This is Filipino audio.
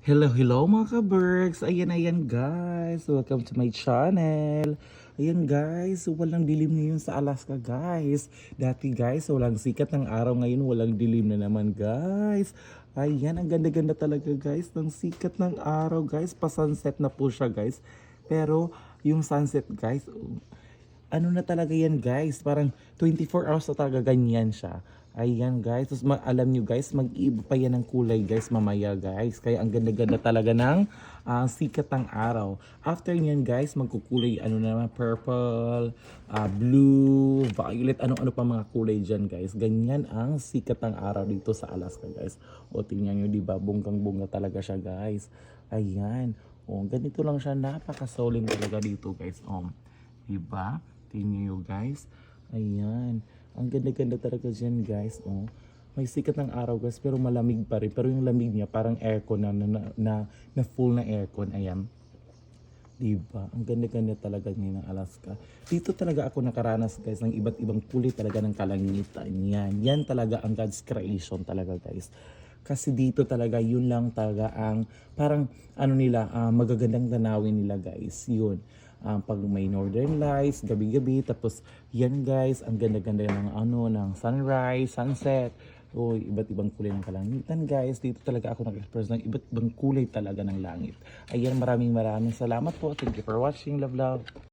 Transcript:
Hello, hello mga ka-bergs! Ayan, ayan guys! Welcome to my channel! Ayan guys, walang dilim ngayon sa Alaska guys. Dati guys, walang sikat ng araw ngayon, walang dilim na naman guys. Ayan, ang ganda-ganda talaga guys ng sikat ng araw guys. Pa-sunset na po siya guys. Pero yung sunset guys, ano na talaga yan guys, parang 24 hours na talaga ganyan siya. Ayan guys, tapos alam nyo guys, mag-iiba pa yan ng kulay guys mamaya guys. Kaya ang ganda-ganda talaga ng ah, sikat ng araw. After nyan guys, magkukulay ano na naman, purple, ah, blue, violet, ano-ano pa mga kulay dyan guys. Ganyan ang sikat ng araw dito sa Alaska guys. O tingnan nyo, di ba, bunggang-bunga talaga siya guys. Ayan. O, ganito lang siya, napaka-solemn talaga dito guys. O, Diba? Tingnan nyo guys. Ayan. Ang ganda-ganda talaga dyan guys. Oh. May sikat ng araw guys pero malamig pa rin. Pero yung lamig niya parang aircon na, na, na, na full na aircon. Ayan. Diba? Ang ganda-ganda talaga niya ng Alaska. Dito talaga ako nakaranas guys ng iba't ibang kulay talaga ng kalangitan. Yan. Yan talaga ang God's creation talaga guys. Kasi dito talaga yun lang talaga ang parang ano nila ah, magagandang tanawin nila guys. Yun. Ah, pag may northern lights, gabi-gabi, tapos yan guys, ang ganda-ganda ng ano, ng sunrise, sunset, o iba't ibang kulay ng kalangitan guys. Dito talaga ako nag-express ng iba't ibang kulay talaga ng langit. Ayan, maraming maraming salamat po. Thank you for watching. Love, love.